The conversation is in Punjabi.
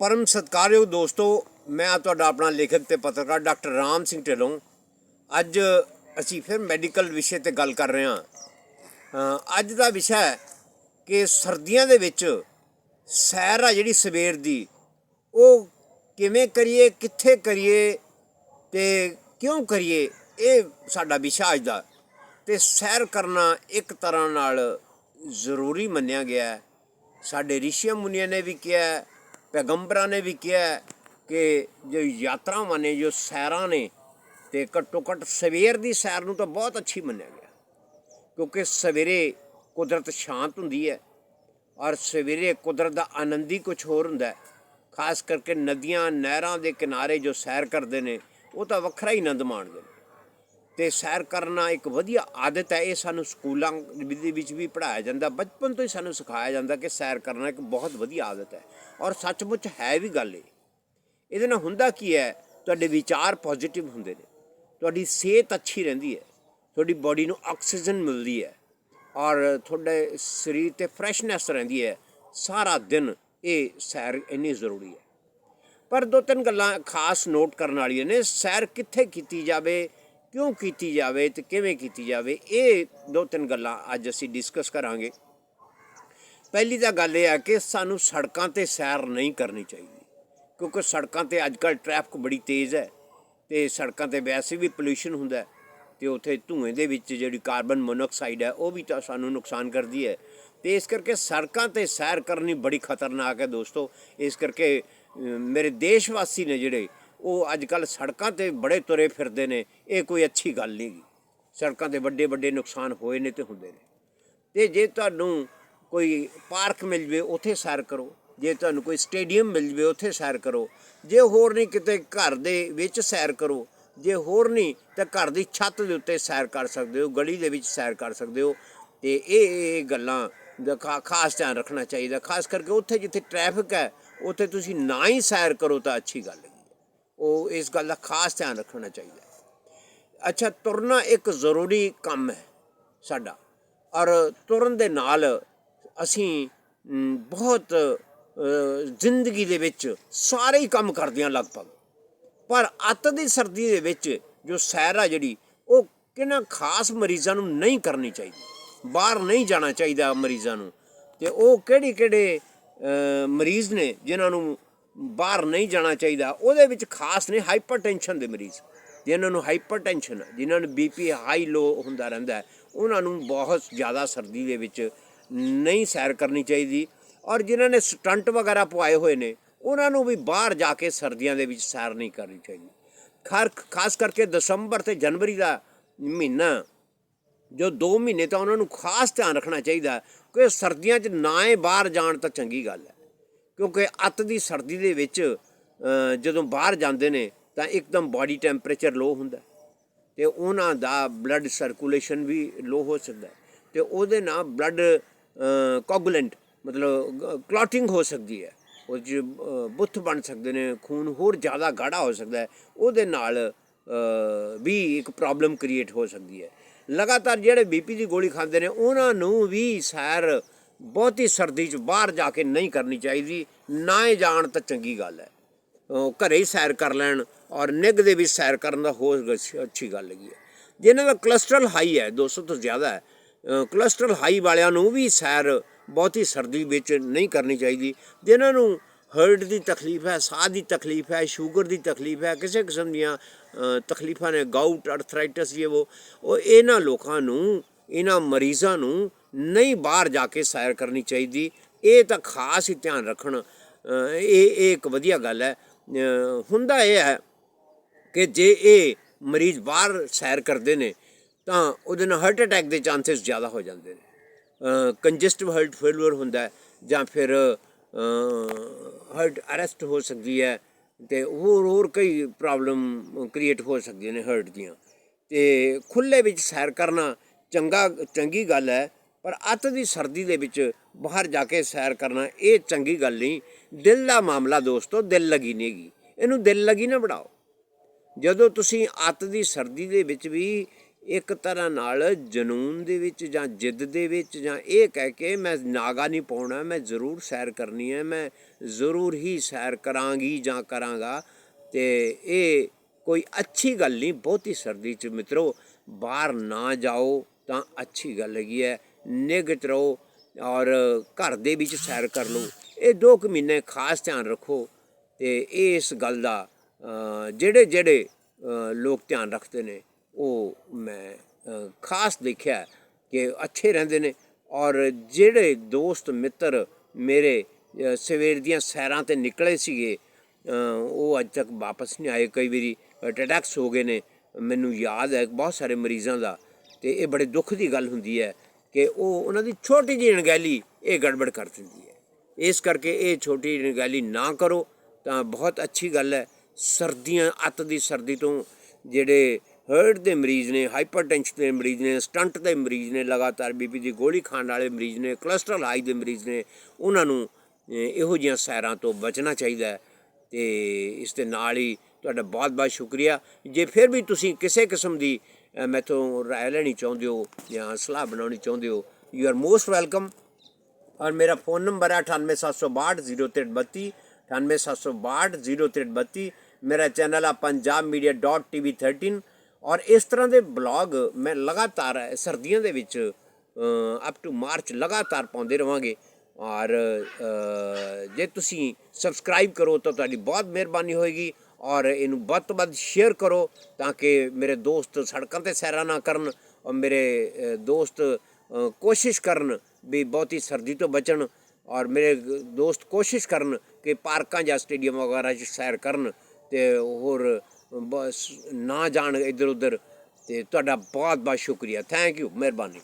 ਪਰਮ ਸਤਿਕਾਰਯੋਗ ਦੋਸਤੋ, ਮੈਂ ਆ ਤੁਹਾਡਾ ਆਪਣਾ ਲੇਖਕ ਤੇ ਪੱਤਰਕਾਰ ਡਾਕਟਰ ਰਾਮ ਸਿੰਘ ਢਿੱਲੋਂ। ਅੱਜ ਅਸੀਂ ਫਿਰ ਮੈਡੀਕਲ ਵਿਸ਼ੇ ਤੇ ਗੱਲ ਕਰ ਰਹੇ ਹਾਂ। ਅੱਜ ਦਾ ਵਿਸ਼ਾ ਹੈ ਕਿ ਸਰਦੀਆਂ ਦੇ ਵਿੱਚ ਸੈਰ ਆ ਜਿਹੜੀ ਸਵੇਰ ਦੀ, ਉਹ ਕਿਵੇਂ ਕਰੀਏ, ਕਿੱਥੇ ਕਰੀਏ ਤੇ ਕਿਉਂ ਕਰੀਏ, ਇਹ ਸਾਡਾ ਵਿਸ਼ਾ ਅੱਜ ਦਾ। ਤੇ ਸੈਰ ਕਰਨਾ ਇੱਕ ਤਰ੍ਹਾਂ ਨਾਲ ਜ਼ਰੂਰੀ ਮੰਨਿਆ ਗਿਆ ਹੈ। ਸਾਡੇ ਰਿਸ਼ੀਆਂ ਮੁਨੀਆਂ ਨੇ ਵੀ ਕਿਹਾ ਪੈਗੰਬਰਾਂ ਨੇ ਵੀ ਕਿਹਾ ਕਿ ਜੋ ਯਾਤਰਾਵਾਂ ਨੇ, ਜੋ ਸੈਰਾਂ ਨੇ ਤੇ ਘੱਟੋ ਘੱਟ ਸਵੇਰ ਦੀ ਸੈਰ ਨੂੰ ਤਾਂ ਬਹੁਤ ਅੱਛੀ ਮੰਨਿਆ ਗਿਆ। ਕਿਉਂਕਿ ਸਵੇਰੇ ਕੁਦਰਤ ਸ਼ਾਂਤ ਹੁੰਦੀ ਹੈ ਔਰ ਸਵੇਰੇ ਕੁਦਰਤ ਦਾ ਆਨੰਦ ਹੀ ਕੁਝ ਹੋਰ ਹੁੰਦਾ ਹੈ। ਖਾਸ ਕਰਕੇ ਨਦੀਆਂ, ਨਹਿਰਾਂ ਦੇ ਕਿਨਾਰੇ ਜੋ ਸੈਰ ਕਰਦੇ ਨੇ, ਉਹ ਤਾਂ ਵੱਖਰਾ ਹੀ ਆਨੰਦ ਮਾਣਦੇ ਨੇ। ਤੇ ਸੈਰ ਕਰਨਾ ਇੱਕ ਵਧੀਆ ਆਦਤ ਹੈ। ਇਹ ਸਾਨੂੰ ਸਕੂਲਾਂ ਦੇ ਵਿੱਚ ਵੀ ਪੜ੍ਹਾਇਆ ਜਾਂਦਾ। ਬਚਪਨ ਤੋਂ ਹੀ ਸਾਨੂੰ ਸਿਖਾਇਆ ਜਾਂਦਾ ਕਿ ਸੈਰ ਕਰਨਾ ਇੱਕ ਬਹੁਤ ਵਧੀਆ ਆਦਤ ਹੈ। ਔਰ ਸੱਚਮੁੱਚ ਹੈ ਵੀ ਗੱਲ ਇਹ। ਇਹਦੇ ਨਾਲ ਹੁੰਦਾ ਕੀ ਹੈ? ਤੁਹਾਡੇ ਵਿਚਾਰ ਪੋਜ਼ਿਟਿਵ ਹੁੰਦੇ ਨੇ। ਤੁਹਾਡੀ ਸਿਹਤ ਅੱਛੀ ਰਹਿੰਦੀ ਹੈ। ਤੁਹਾਡੀ ਬਾਡੀ ਨੂੰ ਆਕਸੀਜਨ ਮਿਲਦੀ ਹੈ। ਔਰ ਤੁਹਾਡੇ ਸਰੀਰ ਤੇ ਫਰੈਸ਼ਨੈਸ ਰਹਿੰਦੀ ਹੈ। ਸਾਰਾ ਦਿਨ ਇਹ ਸੈਰ ਇੰਨੀ ਜ਼ਰੂਰੀ ਹੈ। ਪਰ ਦੋ ਤਿੰਨ ਗੱਲਾਂ ਖਾਸ ਨੋਟ ਕਰਨ ਵਾਲੀਆਂ ਨੇ। ਸੈਰ ਕਿੱਥੇ ਕੀਤੀ ਜਾਵੇ? ਕਿਉਂ ਕੀਤੀ ਜਾਵੇ ਤੇ ਕਿਵੇਂ ਕੀਤੀ ਜਾਵੇ? ਇਹ ਦੋ ਤਿੰਨ ਗੱਲਾਂ ਅੱਜ ਅਸੀਂ ਡਿਸਕਸ ਕਰਾਂਗੇ। ਪਹਿਲੀ ਤਾਂ ਗੱਲ ਇਹ ਹੈ ਕਿ ਸਾਨੂੰ ਸੜਕਾਂ ਤੇ ਸੈਰ ਨਹੀਂ ਕਰਨੀ ਚਾਹੀਦੀ, ਕਿਉਂਕਿ ਸੜਕਾਂ ਤੇ ਅੱਜਕੱਲ ਟ੍ਰੈਫਿਕ ਬੜੀ ਤੇਜ਼ ਹੈ ਤੇ ਸੜਕਾਂ ਤੇ ਵੈਸੇ ਵੀ ਪੋਲੂਸ਼ਨ ਹੁੰਦਾ ਹੈ ਤੇ ਉੱਥੇ ਧੂਏ ਦੇ ਵਿੱਚ ਜਿਹੜੀ ਕਾਰਬਨ ਮੋਨੋਆਕਸਾਈਡ ਹੈ, ਉਹ ਵੀ ਤਾਂ ਸਾਨੂੰ ਨੁਕਸਾਨ ਕਰਦੀ ਹੈ। ਤੇ ਇਸ ਕਰਕੇ ਸੜਕਾਂ ਤੇ ਸੈਰ ਕਰਨੀ ਬੜੀ ਖਤਰਨਾਕ ਹੈ ਦੋਸਤੋ। ਇਸ ਕਰਕੇ ਮੇਰੇ ਦੇਸ਼ ਵਾਸੀ ਨੇ ਜਿਹੜੇ ਉਹ ਅੱਜ ਕੱਲ ਸੜਕਾਂ ਤੇ ਬੜੇ ਤੁਰੇ ਫਿਰਦੇ ਨੇ, ਇਹ ਕੋਈ ਅੱਛੀ ਗੱਲ ਨਹੀਂ ਗੀ। ਸੜਕਾਂ ਤੇ ਵੱਡੇ ਵੱਡੇ ਨੁਕਸਾਨ ਹੋਏ ਨੇ ਤੇ ਹੁੰਦੇ ਨੇ। ਤੇ ਜੇ ਤੁਹਾਨੂੰ ਕੋਈ ਪਾਰਕ ਮਿਲ ਜਵੇ, ਉੱਥੇ ਸੈਰ ਕਰੋ। ਜੇ ਤੁਹਾਨੂੰ ਕੋਈ ਸਟੇਡੀਅਮ ਮਿਲ ਜਵੇ, ਉੱਥੇ ਸੈਰ ਕਰੋ। ਜੇ ਹੋਰ ਨਹੀਂ ਕਿਤੇ ਘਰ ਦੇ ਵਿੱਚ ਸੈਰ ਕਰੋ, ਜੇ ਹੋਰ ਨਹੀਂ, ਤਾਂ ਘਰ ਦੀ ਛੱਤ ਦੇ ਉੱਤੇ ਸੈਰ ਕਰ ਸਕਦੇ ਹੋ, ਗਲੀ ਦੇ ਵਿੱਚ ਸੈਰ ਕਰ ਸਕਦੇ ਹੋ। ਤੇ ਇਹ ਇਹ ਗੱਲਾਂ ਦਾ ਖਾ- ਖਾਸ ਧਿਆਨ ਰੱਖਣਾ ਚਾਹੀਦਾ। ਖਾਸ ਕਰਕੇ ਉੱਥੇ ਜਿੱਥੇ ਟ੍ਰੈਫਿਕ ਹੈ, ਉੱਥੇ ਤੁਸੀਂ ਨਾ ਹੀ ਸੈਰ ਕਰੋ ਤਾਂ ਅੱਛੀ ਗੱਲ ਹੈ ਉਹ ਇਸ ਗੱਲ ਦਾ ਖਾਸ ਧਿਆਨ ਰੱਖਣਾ ਚਾਹੀਦਾ ਅੱਛਾ, ਤੁਰਨਾ ਇੱਕ ਜ਼ਰੂਰੀ ਕੰਮ ਹੈ ਸਾਡਾ। ਔਰ ਤੁਰਨ ਦੇ ਨਾਲ ਅਸੀਂ ਬਹੁਤ ਜ਼ਿੰਦਗੀ ਦੇ ਵਿੱਚ ਸਾਰੇ ਹੀ ਕੰਮ ਕਰਦੇ ਹਾਂ ਲਗਭਗ। ਪਰ ਅੱਤ ਦੀ ਸਰਦੀ ਦੇ ਵਿੱਚ ਜੋ ਸੈਰ ਆ ਜਿਹੜੀ, ਉਹ ਕਿਹਨਾਂ ਖਾਸ ਮਰੀਜ਼ਾਂ ਨੂੰ ਨਹੀਂ ਕਰਨੀ ਚਾਹੀਦੀ। ਬਾਹਰ ਨਹੀਂ ਜਾਣਾ ਚਾਹੀਦਾ ਮਰੀਜ਼ਾਂ ਨੂੰ। ਤੇ ਉਹ ਕਿਹੜੇ ਕਿਹੜੇ ਮਰੀਜ਼ ਨੇ ਜਿਨ੍ਹਾਂ ਨੂੰ ਬਾਹਰ ਨਹੀਂ ਜਾਣਾ ਚਾਹੀਦਾ। ਉਹਦੇ ਵਿੱਚ ਖਾਸ ਨੇ ਹਾਈਪਰਟੈਂਸ਼ਨ ਦੇ ਮਰੀਜ਼। ਜਿਨ੍ਹਾਂ ਨੂੰ ਹਾਈਪਰਟੈਂਸ਼ਨ ਹੈ ਜਿਨ੍ਹਾਂ ਨੂੰ ਬੀਪੀ ਹਾਈ ਲੋ ਹੁੰਦਾ ਰਹਿੰਦਾ ਉਹਨਾਂ ਨੂੰ ਬਹੁਤ ਜ਼ਿਆਦਾ ਸਰਦੀ ਦੇ ਵਿੱਚ ਨਹੀਂ ਸੈਰ ਕਰਨੀ ਚਾਹੀਦੀ। ਔਰ ਜਿਨ੍ਹਾਂ ਨੇ ਸਟੰਟ ਵਗੈਰਾ ਪਵਾਏ ਹੋਏ ਨੇ, ਉਹਨਾਂ ਨੂੰ ਵੀ ਬਾਹਰ ਜਾ ਕੇ ਸਰਦੀਆਂ ਦੇ ਵਿੱਚ ਸੈਰ ਨਹੀਂ ਕਰਨੀ ਚਾਹੀਦੀ। ਖਰ, ਖਾਸ ਕਰਕੇ ਦਸੰਬਰ ਤੇ ਜਨਵਰੀ ਦਾ ਮਹੀਨਾ, ਜੋ 2 ਮਹੀਨੇ ਤਾਂ ਉਹਨਾਂ ਨੂੰ ਖਾਸ ਧਿਆਨ ਰੱਖਣਾ ਚਾਹੀਦਾ ਕਿ ਸਰਦੀਆਂ 'ਚ ਨਾ ਹੀ ਬਾਹਰ ਜਾਣ ਤਾਂ ਚੰਗੀ ਗੱਲ ਹੈ। ਕਿਉਂਕਿ ਅੱਤ ਦੀ ਸਰਦੀ ਦੇ ਵਿੱਚ ਜਦੋਂ ਬਾਹਰ ਜਾਂਦੇ ਨੇ, ਤਾਂ ਇੱਕਦਮ ਬਾਡੀ ਟੈਂਪਰੇਚਰ ਲੋ ਹੁੰਦਾ। ਹੈ ਤੇ ਉਹਨਾਂ ਦਾ ਬਲੱਡ ਸਰਕੂਲੇਸ਼ਨ ਵੀ ਲੋ ਹੋ ਸਕਦਾ। ਹੈ ਤੇ ਉਹਦੇ ਨਾਲ ਬਲੱਡ ਕੋਗੂਲੈਂਟ ਮਤਲਬ ਕਲੌਟਿੰਗ ਹੋ ਸਕਦੀ ਹੈ। ਉਹ 'ਚ ਬੁੱਥ ਬਣ ਸਕਦੇ ਨੇ, ਖੂਨ ਹੋਰ ਜ਼ਿਆਦਾ ਗਾੜਾ ਹੋ ਸਕਦਾ ਹੈ। ਉਹਦੇ ਨਾਲ ਵੀ ਇੱਕ ਪ੍ਰੋਬਲਮ ਕ੍ਰੀਏਟ ਹੋ ਸਕਦੀ ਹੈ। ਲਗਾਤਾਰ ਜਿਹੜੇ ਬੀਪੀ ਦੀ ਗੋਲੀ ਖਾਂਦੇ ਨੇ, ਉਹਨਾਂ ਨੂੰ ਵੀ ਸੈਰ ਬਹੁਤੀ ਸਰਦੀ 'ਚ ਬਾਹਰ ਜਾ ਕੇ ਨਹੀਂ ਕਰਨੀ ਚਾਹੀਦੀ ਨਾ ਹੀ ਜਾਣ ਤਾਂ ਚੰਗੀ ਗੱਲ ਹੈ। ਉਹ ਘਰੇ ਹੀ ਸੈਰ ਕਰ ਲੈਣ ਔਰ ਨਿੱਘ ਦੇ ਵਿੱਚ ਸੈਰ ਕਰਨ ਦਾ ਹੋਰ ਅੱਛੀ ਗੱਲ ਹੈਗੀ ਹੈ। ਜਿਨ੍ਹਾਂ ਦਾ ਕੋਲੇਸਟ੍ਰੋਲ ਹਾਈ ਹੈ 200 ਤੋਂ ਜ਼ਿਆਦਾ ਹੈ ਅ, ਕੋਲੇਸਟ੍ਰੋਲ ਹਾਈ ਵਾਲਿਆਂ ਨੂੰ ਵੀ ਸੈਰ ਬਹੁਤੀ ਸਰਦੀ ਵਿੱਚ ਨਹੀਂ ਕਰਨੀ ਚਾਹੀਦੀ। ਜਿਨ੍ਹਾਂ ਨੂੰ ਹਾਰਟ ਦੀ ਤਕਲੀਫ ਹੈ ਸਾਹ ਦੀ ਤਕਲੀਫ ਹੈ ਸ਼ੂਗਰ ਦੀ ਤਕਲੀਫ ਹੈ ਕਿਸੇ ਕਿਸਮ ਦੀਆਂ ਤਕਲੀਫਾਂ ਨੇ ਗਾਊਟ ਅਰਥਰਾਈਟਸ ਇਹ ਉਹ ਉਹ ਇਹਨਾਂ ਲੋਕਾਂ ਨੂੰ ਇਹਨਾਂ ਮਰੀਜ਼ਾਂ ਨੂੰ ਨਹੀਂ ਬਾਹਰ ਜਾ ਕੇ ਸੈਰ ਕਰਨੀ ਚਾਹੀਦੀ। ਇਹ ਤਾਂ ਖਾਸ ਹੀ ਧਿਆਨ ਰੱਖਣ। ਇਹ ਇਹ ਇੱਕ ਵਧੀਆ ਗੱਲ ਹੈ। ਹੁੰਦਾ ਇਹ ਹੈ ਕਿ ਜੇ ਇਹ ਮਰੀਜ਼ ਬਾਹਰ ਸੈਰ ਕਰਦੇ ਨੇ, ਤਾਂ ਉਹਦੇ ਨਾਲ ਹਾਰਟ ਅਟੈਕ ਦੇ ਚਾਂਸਸ ਜ਼ਿਆਦਾ ਹੋ ਜਾਂਦੇ ਨੇ। ਕੰਜੈਸਟਿਵ ਹਾਰਟ ਫੇਲਰ ਹੁੰਦਾ ਹੈ ਜਾਂ ਫਿਰ ਹਾਰਟ ਅਰੈਸਟ ਹੋ ਸਕਦੀ ਹੈ ਤੇ ਹੋਰ ਹੋਰ ਕਈ ਪ੍ਰੋਬਲਮ ਕ੍ਰੀਏਟ ਹੋ ਸਕਦੀਆਂ ਨੇ ਹਾਰਟ ਦੀਆਂ। ਤੇ ਖੁੱਲੇ ਵਿੱਚ ਸੈਰ ਕਰਨਾ ਚੰਗਾ, ਚੰਗੀ ਗੱਲ ਹੈ, ਪਰ ਅੱਤ ਦੀ ਸਰਦੀ ਦੇ ਵਿੱਚ ਬਾਹਰ ਜਾ ਕੇ ਸੈਰ ਕਰਨਾ ਇਹ ਚੰਗੀ ਗੱਲ ਨਹੀਂ। ਦਿਲ ਦਾ ਮਾਮਲਾ ਦੋਸਤੋ, ਦਿਲ ਲੱਗੀ ਨਹੀਂਗੀ ਇਹਨੂੰ ਦਿਲ ਲਗੀ ਨਾ ਬਣਾਓ। ਜਦੋਂ ਤੁਸੀਂ ਅੱਤ ਦੀ ਸਰਦੀ ਦੇ ਵਿੱਚ ਵੀ ਇੱਕ ਤਰ੍ਹਾਂ ਨਾਲ ਜਨੂਨ ਦੇ ਵਿੱਚ ਜਾਂ ਜਿੱਦ ਦੇ ਵਿੱਚ ਜਾਂ ਇਹ ਕਹਿ ਕੇ ਮੈਂ ਨਾਗਾ ਨਹੀਂ ਪਾਉਣਾ, ਮੈਂ ਜ਼ਰੂਰ ਸੈਰ ਕਰਨੀ ਹੈ, ਮੈਂ ਜ਼ਰੂਰ ਹੀ ਸੈਰ ਕਰਾਂਗੀ ਜਾਂ ਕਰਾਂਗਾ, ਤੇ ਇਹ ਕੋਈ ਅੱਛੀ ਗੱਲ ਨਹੀਂ। ਬਹੁਤੀ ਸਰਦੀ ਚ ਮਿੱਤਰੋ, ਬਾਹਰ ਨਾ ਜਾਓ। ਤਾਂ ਅੱਛੀ ਗੱਲ ਹੈਗੀ ਹੈ। ਨਿਗਤ ਰਹੋ ਔਰ ਘਰ ਦੇ ਵਿੱਚ ਸੈਰ ਕਰ ਲਓ। ਇਹ ਦੋ ਕੁ ਮਹੀਨੇ ਖਾਸ ਧਿਆਨ ਰੱਖੋ ਤੇ ਇਸ ਗੱਲ ਦਾ ਜਿਹੜੇ ਜਿਹੜੇ ਲੋਕ ਧਿਆਨ ਰੱਖਦੇ ਨੇ, ਉਹ ਮੈਂ ਖਾਸ ਦੇਖਿਆ ਕਿ ਅੱਛੇ ਰਹਿੰਦੇ ਨੇ ਔਰ ਜਿਹੜੇ ਦੋਸਤ, ਮਿੱਤਰ ਮੇਰੇ ਸਵੇਰ ਦੀਆਂ ਸੈਰਾਂ ਤੇ ਨਿਕਲੇ ਸੀਗੇ ਉਹ ਅੱਜ ਤੱਕ ਵਾਪਸ ਨਹੀਂ ਆਏ। ਕਈ ਵਾਰੀ ਅਟੈਕਸ ਹੋ ਗਏ ਨੇ। ਮੈਨੂੰ ਯਾਦ ਹੈ ਬਹੁਤ ਸਾਰੇ ਮਰੀਜ਼ਾਂ ਦਾ। ਤੇ ਇਹ ਬੜੇ ਦੁੱਖ ਦੀ ਗੱਲ ਹੁੰਦੀ ਹੈ ਕਿ ਉਹ ਉਹਨਾਂ ਦੀ ਛੋਟੀ ਜਿਹੀ ਅਣਗਹਿਲੀ ਇਹ ਗੜਬੜ ਕਰ ਦਿੰਦੀ ਹੈ। ਇਸ ਕਰਕੇ ਇਹ ਛੋਟੀ ਅਣਗਹਿਲੀ ਨਾ ਕਰੋ ਤਾਂ ਬਹੁਤ ਅੱਛੀ ਗੱਲ ਹੈ। ਸਰਦੀਆਂ, ਅੱਤ ਦੀ ਸਰਦੀ ਤੋਂ ਜਿਹੜੇ ਹਰਟ ਦੇ ਮਰੀਜ਼ ਨੇ, ਹਾਈਪਰਟੈਂਸ਼ਨ ਦੇ ਮਰੀਜ਼ ਨੇ, ਸਟੰਟ ਦੇ ਮਰੀਜ਼ ਨੇ, ਲਗਾਤਾਰ ਬੀਪੀ ਦੀ ਗੋਲੀ ਖਾਣ ਵਾਲੇ ਮਰੀਜ਼ ਨੇ ਕੋਲੇਸਟ੍ਰੋਲ ਹਾਈ ਦੇ ਮਰੀਜ਼ ਨੇ, ਉਹਨਾਂ ਨੂੰ ਇਹੋ ਜਿਹੀਆਂ ਸੈਰਾਂ ਤੋਂ ਬਚਣਾ ਚਾਹੀਦਾ ਹੈ ਤੇ ਇਸ ਦੇ ਨਾਲ ਹੀ ਤੁਹਾਡਾ ਬਹੁਤ ਬਹੁਤ ਸ਼ੁਕਰੀਆ। ਜੇ ਫਿਰ ਵੀ ਤੁਸੀਂ ਕਿਸੇ ਕਿਸਮ ਦੀ ਮੈਂ ਤੋਂ ਰਾਏ ਲੈਣੀ ਚਾਹੁੰਦੇ ਹੋ ਜਾਂ ਸਲਾਹ ਬਣਾਉਣੀ ਚਾਹੁੰਦੇ ਹੋ? ਯੂ ਆਰ ਮੋਸਟ ਵੈਲਕਮ ਔਰ ਮੇਰਾ ਫੋਨ ਨੰਬਰ ਹੈ 9872603332 9872603332 ਮੇਰਾ ਚੈਨਲ ਆ punjabmedia.tv13 ਔਰ ਇਸ ਤਰ੍ਹਾਂ ਦੇ ਬਲੌਗ ਮੈਂ ਲਗਾਤਾਰ, ਸਰਦੀਆਂ ਦੇ ਵਿੱਚ ਅਪ ਟੂ ਮਾਰਚ ਲਗਾਤਾਰ ਪਾਉਂਦੇ ਰਵਾਂਗੇ। ਔਰ ਜੇ ਤੁਸੀਂ ਸਬਸਕ੍ਰਾਈਬ ਕਰੋ ਤਾਂ ਤੁਹਾਡੀ ਬਹੁਤ ਮਿਹਰਬਾਨੀ ਹੋਏਗੀ। ਔਰ ਇਹਨੂੰ ਵੱਧ ਤੋਂ ਵੱਧ ਸ਼ੇਅਰ ਕਰੋ ਤਾਂ ਕਿ ਮੇਰੇ ਦੋਸਤ ਸੜਕਾਂ ਤੇ ਸੈਰਾਂ ਨਾ ਕਰਨ ਔਰ ਮੇਰੇ ਦੋਸਤ ਕੋਸ਼ਿਸ਼ ਕਰਨ ਵੀ ਬਹੁਤੀ ਸਰਦੀ ਤੋਂ ਬਚਣ ਔਰ ਮੇਰੇ ਦੋਸਤ ਕੋਸ਼ਿਸ਼ ਕਰਨ ਕਿ ਪਾਰਕਾਂ ਜਾਂ ਸਟੇਡੀਅਮ ਵਗੈਰਾ 'ਚ ਸੈਰ ਕਰਨ ਤੇ ਹੋਰ ਬਸ ਨਾ ਜਾਣ ਇੱਧਰ ਉੱਧਰ ਤੇ ਤੁਹਾਡਾ ਬਹੁਤ ਬਹੁਤ ਸ਼ੁਕਰੀਆ। ਥੈਂਕ ਯੂ ਮਿਹਰਬਾਨੀ।